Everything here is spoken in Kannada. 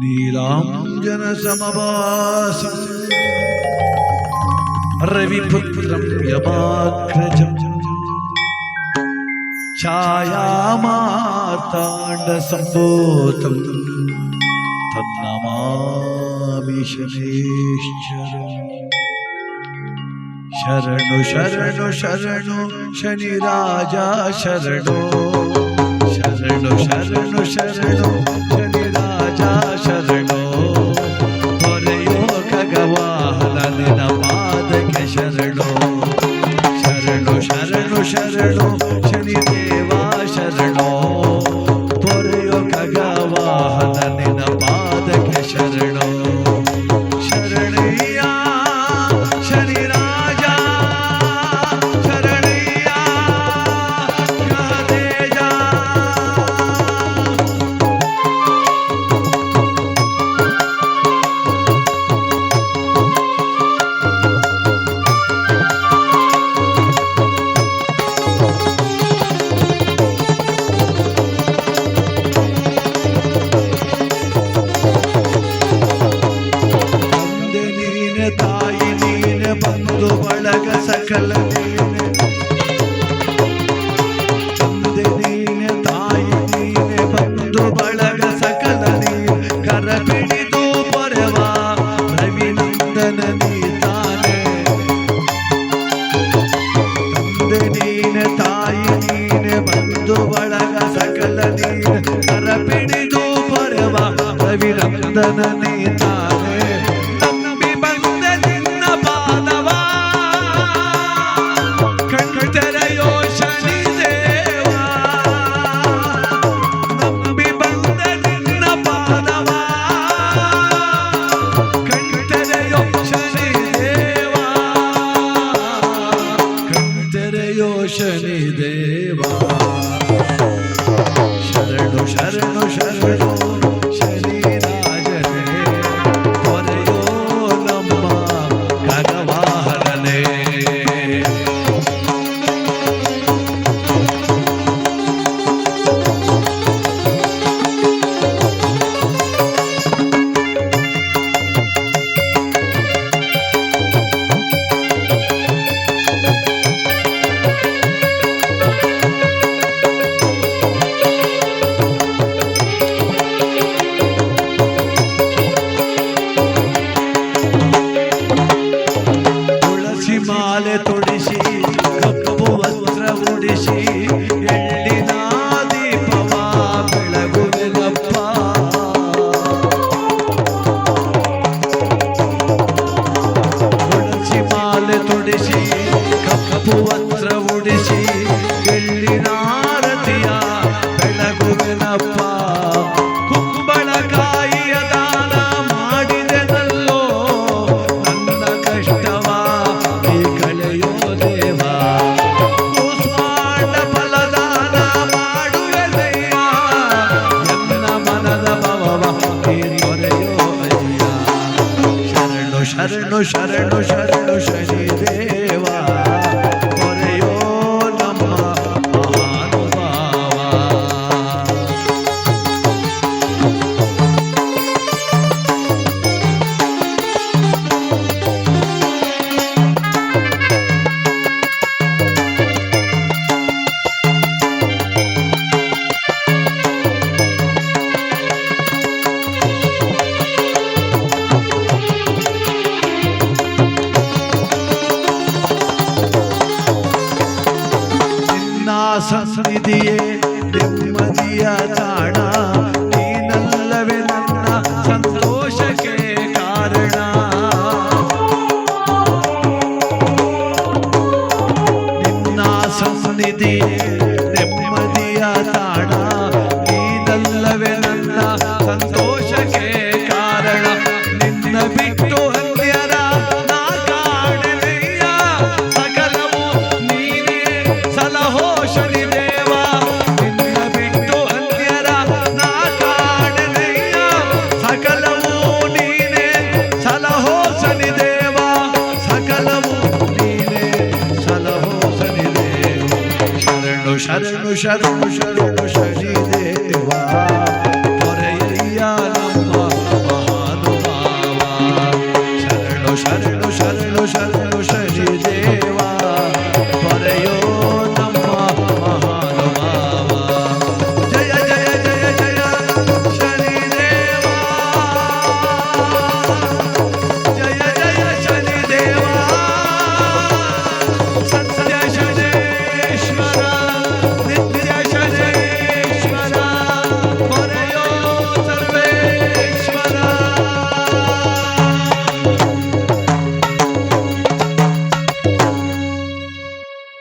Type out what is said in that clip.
नीलाञ्जनसमवासं रविपुत्रं यमाग्रजं छायामाताण्डसम्भूतम्। तन्नमामि शनेश्चरम् शरणु शरणु शरणु शनिराजा शरणो। ಶರಣು ಶರಣು ಶರಣು ಶರಣು ಶನಿ ರಾಜ ಶರಣು ಹೊರೆಯೋ ಖಗವಾಹನ ನಿನ ಪಾದಕ್ಕೆ ಶರಣು ಶರಣು ಶರಣು ಶರಣು ಶನಿ ದೇವ ಶರಣು ಹೊರೆಯೋ ಖಗವಾಹನ ನಿನ ಪಾದಕ್ಕೆ ಶರಣು ಸಕಲ ನೀನೆ ತಂದೆ ನೀನೆ ತಾಯಿ ನೀನೆ ಬಂಧು ಬಳಗ ಸಕಲ ನೀನೆ ಕರ ಬಿಡಿದು ಬರೆವ ರವಿನಂದನ ನೀ ತಾನೆ ಉಡಿಸಿ ಬೆಳಗುವೆನಪ್ಪ? ಕುಂಬಳಕಾಯಿಯ ದಾನ ಮಾಡಿದೆನಲ್ಲೋ? ನನ್ನ ಕಷ್ಟವ, ಈ ಕಳೆಯೋ ದೇವ. ಕೂಸ್ಮಾಂಡ ಫಲದಾನ ಮಾಡುವೆನಯ್ಯ ನನ್ನ ಮನದ ಭವವ, ಈ ತೊರೆಯೋ ಅಯ್ಯ. ಶರಣು ಶರಣು ಶರಣು ಶರಣು ಶನಿ ದೇವ ಸನ್ನಿಧಿಯೇ ನೆಮ್ಮದಿಯ ತಾಣ ನೀನಲ್ಲವೇ ನನ್ನ ಸಂತೋಷಕ್ಕೆ ಕಾರಣ. ನಿನ್ನ ಸನ್ನಿಧಿಯೇ ಋಷ ಋಷ ಋಷಿ ದೇವಾ